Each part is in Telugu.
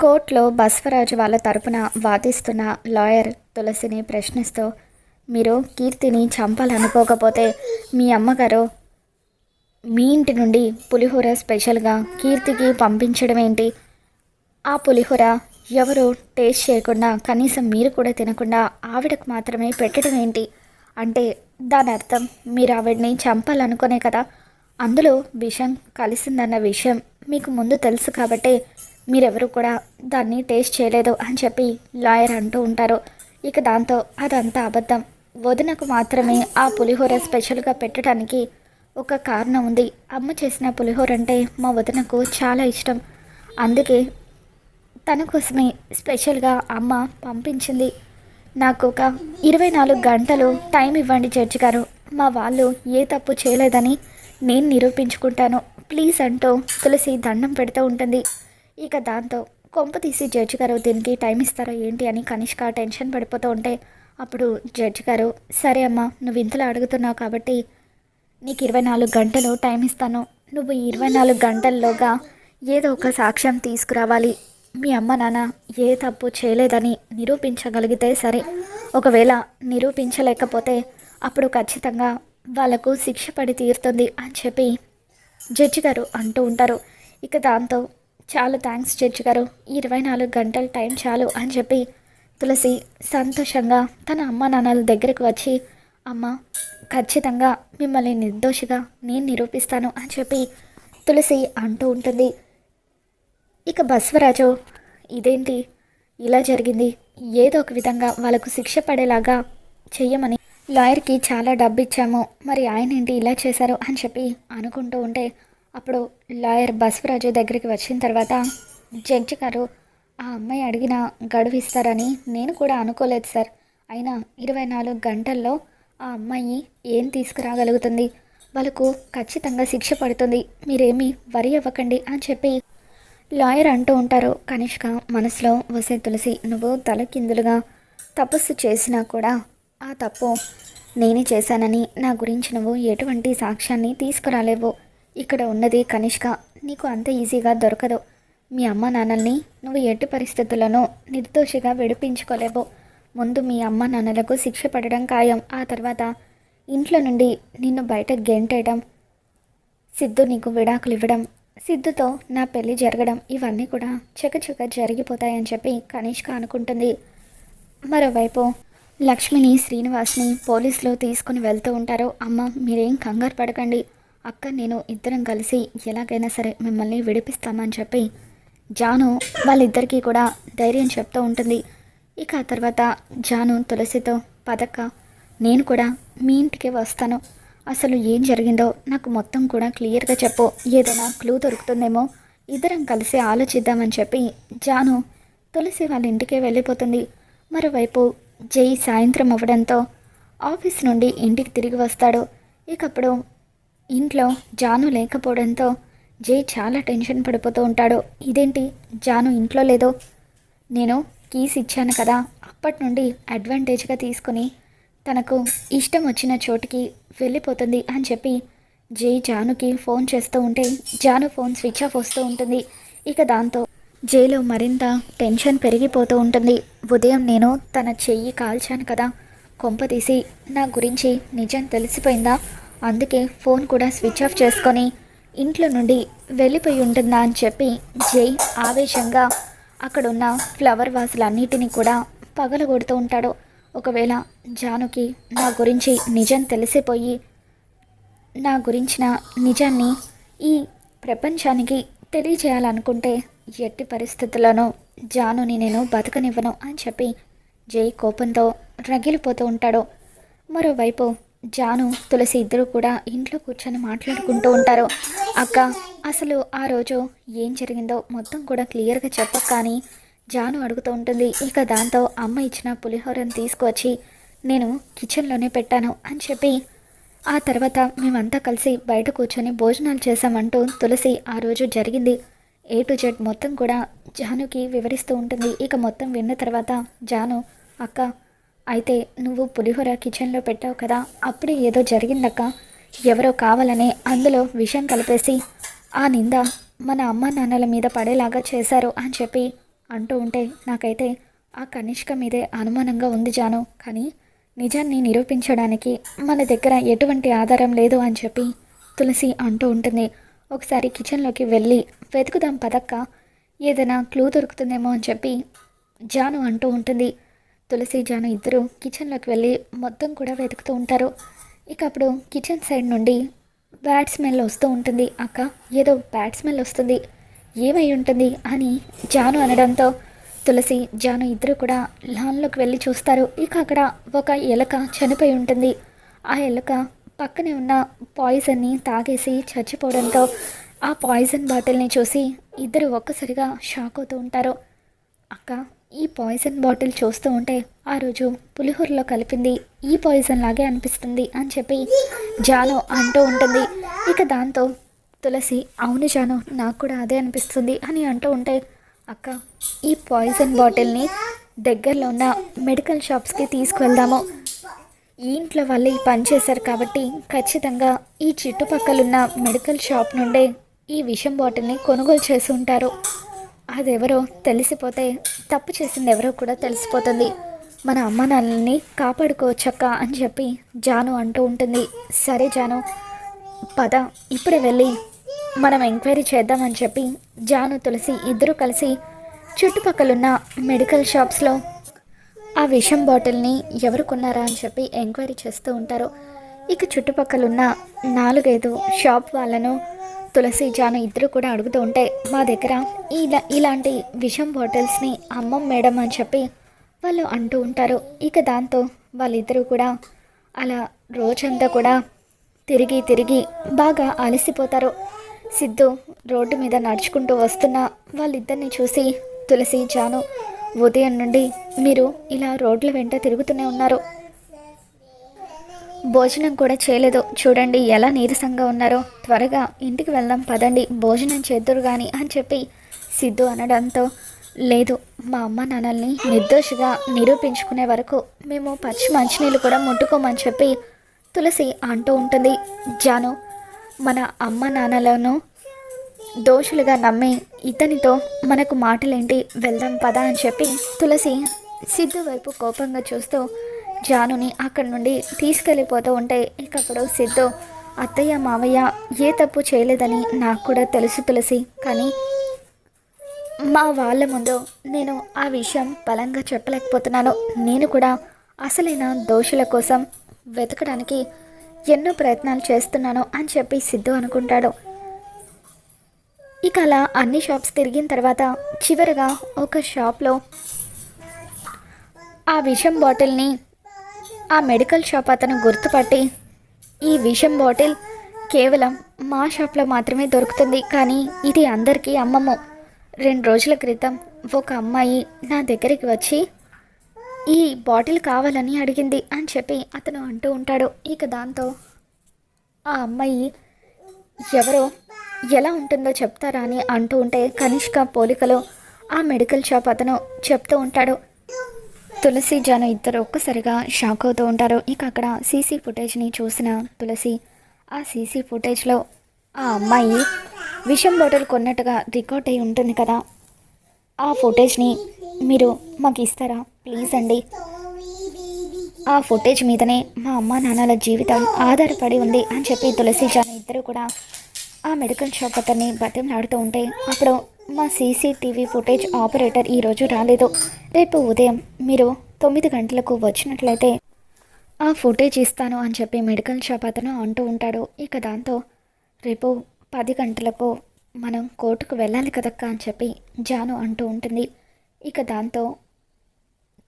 కోర్టులో బస్వరాజు వాళ్ళ తరపున వాదిస్తున్న లాయర్ తులసిని ప్రశ్నిస్తూ మీరు కీర్తిని చంపాలనుకోకపోతే మీ అమ్మగారు మీ ఇంటి నుండి పులిహోర స్పెషల్గా కీర్తికి పంపించడం ఏంటి? ఆ పులిహోర ఎవరు టేస్ట్ చేయకుండా కనీసం మీరు కూడా తినకుండా ఆవిడకు మాత్రమే పెట్టడం ఏంటి? అంటే దాని అర్థం మీరు ఆవిడని చంపాలనుకునే కదా. అందులో విషం కలిసిందన్న విషయం మీకు ముందు తెలుసు కాబట్టి మీరెవరు కూడా దాన్ని టేస్ట్ చేయలేదు అని చెప్పి లాయర్ అంటూ ఉంటారు. ఇక దాంతో అదంతా అబద్ధం. వదినకు మాత్రమే ఆ పులిహోర స్పెషల్గా పెట్టడానికి ఒక కారణం ఉంది. అమ్మ చేసిన పులిహోర అంటే మా వదినకు చాలా ఇష్టం. అందుకే తన కోసమే స్పెషల్గా అమ్మ పంపించింది. నాకు ఒక ఇరవై నాలుగు గంటలు టైం ఇవ్వండి జడ్జి గారు. మా వాళ్ళు ఏ తప్పు చేయలేదని నేను నిరూపించుకుంటాను. ప్లీజ్ అంటూ తులసి దండం పెడుతూ ఉంటుంది. ఇక దాంతో కొంప తీసి జడ్జి గారు దీనికి టైం ఇస్తారో ఏంటి అని కనిష్క టెన్షన్ పడిపోతూ ఉంటే అప్పుడు జడ్జి గారు సరే అమ్మా నువ్వు ఇంతలో అడుగుతున్నావు కాబట్టి నీకు ఇరవై నాలుగు గంటలు టైం ఇస్తాను. నువ్వు ఇరవై నాలుగు గంటల్లోగా ఏదో ఒక సాక్ష్యం తీసుకురావాలి. మీ అమ్మ నాన్న ఏ తప్పు చేయలేదని నిరూపించగలిగితే సరే. ఒకవేళ నిరూపించలేకపోతే అప్పుడు ఖచ్చితంగా వాళ్ళకు శిక్ష పడి తీరుతుంది అని చెప్పి జడ్జి గారు అంటూ ఉంటారు. ఇక దాంతో చాలా థ్యాంక్స్ జడ్జి గారు. ఇరవై నాలుగు గంటల టైం చాలు అని చెప్పి తులసి సంతోషంగా తన అమ్మ నాన్నల దగ్గరకు వచ్చి అమ్మ ఖచ్చితంగా మిమ్మల్ని నిర్దోషిగా నేను నిరూపిస్తాను అని చెప్పి తులసి అంటూ ఉంటుంది. ఇక బస్వరాజు ఇదేంటి? ఇలా జరిగింది. ఏదో ఒక విధంగా వాళ్ళకు శిక్ష పడేలాగా చెయ్యమని లాయర్కి చాలా డబ్బు ఇచ్చాము మరి ఆయన ఏంటి ఇలా చేశారు? అని చెప్పి అనుకుంటూ ఉంటే అప్పుడు లాయర్ బస్వరాజు దగ్గరికి వచ్చిన తర్వాత జడ్జి గారు ఆ అమ్మాయి అడిగిన గడువు ఇస్తారని నేను కూడా అనుకోలేదు సార్. అయినా ఇరవై నాలుగు గంటల్లో ఆ అమ్మాయి ఏం తీసుకురాగలుగుతుంది? వాళ్ళకు ఖచ్చితంగా శిక్ష పడుతుంది. మీరేమీ వరి అవ్వకండి అని చెప్పి లాయర్ అంటూ ఉంటారు. కనిష్క మనసులో వసే తులసి నువ్వు తలకిందులుగా తపస్సు చేసినా కూడా ఆ తప్పు నేనే చేశానని నా గురించి నువ్వు ఎటువంటి సాక్ష్యాన్ని తీసుకురాలేవు. ఇక్కడ ఉన్నది కనిష్క. నీకు అంత ఈజీగా దొరకదు. మీ అమ్మ నాన్నల్ని నువ్వు ఎట్టి పరిస్థితులను నిర్దోషిగా విడిపించుకోలేవు. ముందు మీ అమ్మ నాన్నలకు శిక్ష పడడం ఖాయం. ఆ తర్వాత ఇంట్లో నుండి నిన్ను బయట గెంటేయడం సిద్ధు నీకు విడాకులు ఇవ్వడం సిద్ధుతో నా పెళ్ళి జరగడం ఇవన్నీ కూడా చకచక జరిగిపోతాయని చెప్పి కనిష్క అనుకుంటుంది. మరోవైపు లక్ష్మిని శ్రీనివాస్ని పోలీసులు తీసుకుని వెళ్తూ ఉంటారు. అమ్మ మీరేం కంగారు పడకండి. అక్క నేను ఇద్దరం కలిసి ఎలాగైనా సరే మిమ్మల్ని విడిపిస్తామని చెప్పి జాను వాళ్ళిద్దరికీ కూడా ధైర్యం చెప్తూ ఉంటుంది. ఇక ఆ తర్వాత జాను తులసితో పదక్క నేను కూడా మీ ఇంటికి వస్తాను. అసలు ఏం జరిగిందో నాకు మొత్తం కూడా క్లియర్గా చెప్పు. ఏదైనా క్లూ దొరుకుతుందేమో ఇద్దరం కలిసి ఆలోచిద్దామని చెప్పి జాను తులసి వాళ్ళ ఇంటికే వెళ్ళిపోతుంది. మరోవైపు జై సాయంత్రం అవ్వడంతో ఆఫీస్ నుండి ఇంటికి తిరిగి వస్తాడు. ఇకప్పుడు ఇంట్లో జాను లేకపోవడంతో జై చాలా టెన్షన్ పడిపోతూ ఉంటాడు. ఇదేంటి? జాను ఇంట్లో లేదో? నేను కీస్ ఇచ్చాను కదా అప్పటి నుండి అడ్వాంటేజ్గా తీసుకుని తనకు ఇష్టం వచ్చిన చోటికి వెళ్ళిపోతుంది అని చెప్పి జై జానుకి ఫోన్ చేస్తూ ఉంటే జాను ఫోన్ స్విచ్ ఆఫ్ వస్తూ ఉంటుంది. ఇక దాంతో జైలో మరింత టెన్షన్ పెరిగిపోతూ ఉంటుంది. ఉదయం నేను తన చెయ్యి కాల్చాను కదా కొంప తీసి నా గురించి నిజం తెలిసిపోయిందా? అందుకే ఫోన్ కూడా స్విచ్ ఆఫ్ చేసుకొని ఇంట్లో నుండి వెళ్ళిపోయి ఉంటుందా అని చెప్పి జై ఆవేశంగా అక్కడున్న ఫ్లవర్ వాసులన్నిటినీ కూడా పగలగొడుతూ ఉంటాడు. ఒకవేళ జానుకి నా గురించి నిజం తెలిసిపోయి నా గురించిన నిజాన్ని ఈ ప్రపంచానికి తెలియజేయాలనుకుంటే ఎట్టి పరిస్థితుల్లోనూ జానుని నేను బతకనివ్వను అని చెప్పి జై కోపంతో రగిలిపోతూ ఉంటాడు. మరోవైపు జాను తులసి ఇద్దరు కూడా ఇంట్లో కూర్చొని మాట్లాడుకుంటూ ఉంటారు. అక్క అసలు ఆ రోజు ఏం జరిగిందో మొత్తం కూడా క్లియర్గా చెప్పక కానీ జాను అడుగుతూ ఉంటుంది. ఇక దాంతో అమ్మ ఇచ్చిన పులిహోరను తీసుకువచ్చి నేను కిచెన్లోనే పెట్టాను అని చెప్పి ఆ తర్వాత మేమంతా కలిసి బయట కూర్చొని భోజనాలు చేసామంటూ తులసి ఆ రోజు జరిగింది. ఏ టు జెడ్ మొత్తం కూడా జానుకి వివరిస్తూ ఉంటుంది. ఇక మొత్తం విన్న తర్వాత జాను అక్క అయితే నువ్వు పులిహోర కిచెన్లో పెట్టావు కదా అప్పుడే ఏదో జరిగిందక్క. ఎవరో కావాలనే అందులో విషం కలిపేసి ఆ నింద మన అమ్మ నాన్నల మీద పడేలాగా చేశారు అని చెప్పి అంటూ ఉంటే నాకైతే ఆ కనిష్క మీదే అనుమానంగా ఉంది జాను. కానీ నిజాన్ని నిరూపించడానికి మన దగ్గర ఎటువంటి ఆధారం లేదు అని చెప్పి తులసి అంటూ ఉంటుంది. ఒకసారి కిచెన్లోకి వెళ్ళి వెతుకుదాం పదక్క ఏదైనా క్లూ దొరుకుతుందేమో అని చెప్పి జాను అంటూ ఉంటుంది. తులసి జాను ఇద్దరు కిచెన్లోకి వెళ్ళి మొత్తం కూడా వెతుకుతూ ఉంటారు. ఇక అప్పుడు కిచెన్ సైడ్ నుండి బ్యాడ్ స్మెల్ వస్తూ ఉంటుంది. అక్క ఏదో బ్యాడ్ స్మెల్ వస్తుంది. ఏమై ఉంటుంది? అని జాను అనడంతో తులసి జాను ఇద్దరు కూడా లాన్లోకి వెళ్ళి చూస్తారు. ఇక అక్కడ ఒక ఎలక చనిపోయి ఉంటుంది. ఆ ఎలక పక్కనే ఉన్న పాయిజన్ని తాగేసి చచ్చిపోవడంతో ఆ పాయిజన్ బాటిల్ని చూసి ఇద్దరు ఒక్కసారిగా షాక్ అవుతూ ఉంటారు. అక్క ఈ పాయిజన్ బాటిల్ చూస్తూ ఉంటే ఆ రోజు పులిహోరలో కలిపింది ఈ పాయిజన్ లాగే అనిపిస్తుంది అని చెప్పి జాను అంటూ ఉంటుంది. ఇక దాంతో తులసి అవును జాను నాకు కూడా అదే అనిపిస్తుంది అని అంటూ ఉంటే అక్క ఈ పాయిజన్ బాటిల్ని దగ్గరలో ఉన్న మెడికల్ షాప్స్కి తీసుకువెళ్దాము. ఈ ఇంట్లో వాళ్ళు పని చేశారు కాబట్టి ఖచ్చితంగా ఈ చుట్టుపక్కలున్న మెడికల్ షాప్ నుండే ఈ విషం బాటిల్ని కొనుగోలు చేసి ఉంటారు. అదెవరో తెలిసిపోతే తప్పు చేసింది ఎవరో కూడా తెలిసిపోతుంది. మన అమ్మ నాన్నల్ని కాపాడుకోవచ్చక్క అని చెప్పి జాను అంటూ ఉంటుంది. సరే జాను పద ఇప్పుడే వెళ్ళి మనం ఎంక్వైరీ చేద్దామని చెప్పి జాను తులసి ఇద్దరూ కలిసి చుట్టుపక్కలున్న మెడికల్ షాప్స్లో ఆ విషం బాటిల్ని ఎవరు కొన్నారా అని చెప్పి ఎంక్వైరీ చేస్తూ ఉంటారు. ఇక చుట్టుపక్కలున్న నాలుగైదు షాప్ వాళ్ళను తులసి జాను ఇద్దరు కూడా అడుగుతూ ఉంటే మా దగ్గర ఇలా ఇలాంటి విషం బాటిల్స్ని అమ్మం మేడం అని చెప్పి వాళ్ళు అంటూ ఉంటారు. ఇక దాంతో వాళ్ళిద్దరూ కూడా అలా రోజంతా కూడా తిరిగి తిరిగి బాగా అలసిపోతారు. సిద్ధు రోడ్డు మీద నడుచుకుంటూ వస్తున్న వాళ్ళిద్దరిని చూసి తులసి జాను ఉదయం నుండి మీరు ఇలా రోడ్ల వెంట తిరుగుతూనే ఉన్నారు. భోజనం కూడా చేయలేదు. చూడండి ఎలా నీరసంగా ఉన్నారో. త్వరగా ఇంటికి వెళ్దాం పదండి. భోజనం చేద్దురు కానీ అని చెప్పి సిద్ధు అనడంతో లేదు మా అమ్మ నాన్నల్ని నిర్దోషిగా నిరూపించుకునే వరకు మేము పచ్చి మంచినీళ్ళు కూడా ముట్టుకోమని చెప్పి తులసి అంటూ ఉంటుంది. జాను మన అమ్మ నాన్నలను దోషులుగా నమ్మి ఇతనితో మనకు మాటలేంటి? వెళ్దాం పదా అని చెప్పి తులసి సిద్ధు వైపు కోపంగా చూస్తూ జానుని అక్కడి నుండి తీసుకెళ్ళిపోతూ ఉంటే ఇకప్పుడు సిద్ధు అత్తయ్య మావయ్య ఏ తప్పు చేయలేదని నాకు కూడా తెలుసు తులసి కానీ మా వాళ్ళ ముందు నేను ఆ విషయం బలంగా చెప్పలేకపోతున్నాను. నేను కూడా అసలైన దోషుల కోసం వెతకడానికి ఎన్నో ప్రయత్నాలు చేస్తున్నాను అని చెప్పి సిద్ధు అనుకుంటాడు. ఇక అలా అన్ని షాప్స్ తిరిగిన తర్వాత చివరిగా ఒక షాప్లో ఆ విషం బాటిల్ని ఆ మెడికల్ షాప్ అతను గుర్తుపట్టి ఈ విషం బాటిల్ కేవలం మా షాప్లో మాత్రమే దొరుకుతుంది కానీ ఇది అందరికీ అమ్మము రెండు రోజుల క్రితం ఒక అమ్మాయి నా దగ్గరికి వచ్చి ఈ బాటిల్ కావాలని అడిగింది అని చెప్పి అతను అంటూ ఉంటాడు. ఇక దాంతో ఆ అమ్మాయి ఎవరో ఎలా ఉంటుందో చెప్తారా అని అంటూ ఉంటే కనిష్క పోలికలో ఆ మెడికల్ షాప్ అతను చెప్తూ ఉంటాడు. తులసి జన ఇద్దరు ఒక్కసారిగా షాక్ అవుతూ ఉంటారు. ఇక అక్కడ సీసీ ఫుటేజ్ని చూసిన తులసి ఆ సీసీ ఫుటేజ్లో ఆ అమ్మాయి విషం బాటిల్ కొన్నట్టుగా రికార్డ్ అయి ఉంటుంది కదా. ఆ ఫుటేజ్ని మీరు మాకు ఇస్తారా? ప్లీజ్ అండి. ఆ ఫుటేజ్ మీదనే మా అమ్మ నాన్నల జీవితం ఆధారపడి ఉంది అని చెప్పి తులసి జాన ఇద్దరు కూడా ఆ మెడికల్ షాప్ అతన్ని బతిమలాడుతూ ఉంటే అప్పుడు మా సీసీటీవీ ఫుటేజ్ ఆపరేటర్ ఈరోజు రాలేదు. రేపు ఉదయం మీరు తొమ్మిది గంటలకు వచ్చినట్లయితే ఆ ఫుటేజ్ ఇస్తాను అని చెప్పి మెడికల్ షాప్ అతను అంటూ ఉంటాడు. ఇక దాంతో రేపు పది గంటలకు మనం కోర్టుకు వెళ్ళాలి కదక్క అని చెప్పి జాను అంటూ ఉంటుంది. ఇక దాంతో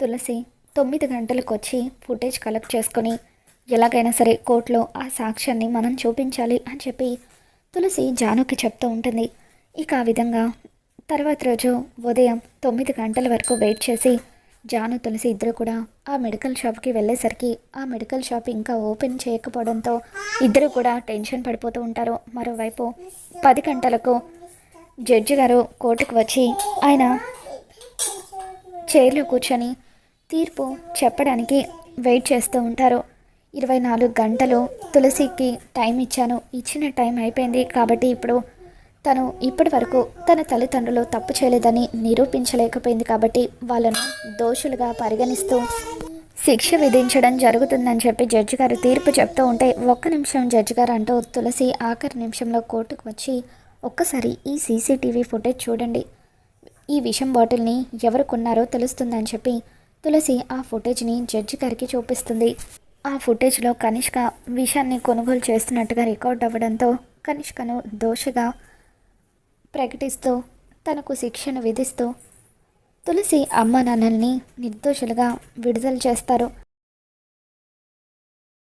తులసి తొమ్మిది గంటలకు వచ్చి ఫుటేజ్ కలెక్ట్ చేసుకొని ఎలాగైనా సరే కోర్టులో ఆ సాక్ష్యాన్ని మనం చూపించాలి అని చెప్పి తులసి జానుకి చెప్తూ ఉంటుంది. ఇక ఆ విధంగా తర్వాత రోజు ఉదయం తొమ్మిది గంటల వరకు వెయిట్ చేసి జాను తులసి ఇద్దరు కూడా ఆ మెడికల్ షాప్కి వెళ్ళేసరికి ఆ మెడికల్ షాప్ ఇంకా ఓపెన్ చేయకపోవడంతో ఇద్దరు కూడా టెన్షన్ పడిపోతూ ఉంటారు. మరోవైపు పది గంటలకు జడ్జి గారు కోర్టుకు వచ్చి ఆయన చైర్లో కూర్చొని తీర్పు చెప్పడానికి వెయిట్ చేస్తూ ఉంటారు. ఇరవై నాలుగు గంటలు తులసికి టైం ఇచ్చాను. ఇచ్చిన టైం అయిపోయింది కాబట్టి ఇప్పుడు తను ఇప్పటి వరకు తన తల్లిదండ్రులు తప్పు చేయలేదని నిరూపించలేకపోయింది కాబట్టి వాళ్ళను దోషులుగా పరిగణిస్తూ శిక్ష విధించడం జరుగుతుందని చెప్పి జడ్జి గారు తీర్పు చెప్తూ ఉంటే ఒక్క నిమిషం జడ్జి గారు అంటూ తులసి ఆఖరి నిమిషంలో కోర్టుకు వచ్చి ఒక్కసారి ఈ సీసీటీవీ ఫుటేజ్ చూడండి. ఈ విషం బాటిల్ని ఎవరు కొన్నారో తెలుస్తుందని చెప్పి తులసి ఆ ఫుటేజ్ని జడ్జి గారికి చూపిస్తుంది. ఆ ఫుటేజ్లో కనిష్క విషాన్ని కొనుగోలు చేస్తున్నట్టుగా రికార్డ్ అవ్వడంతో కనిష్కను దోషగా ప్రకటిస్తూ తనకు శిక్షను విధిస్తూ తులసి అమ్మ నాన్నల్ని నిర్దోషులుగా విడుదల చేస్తారు.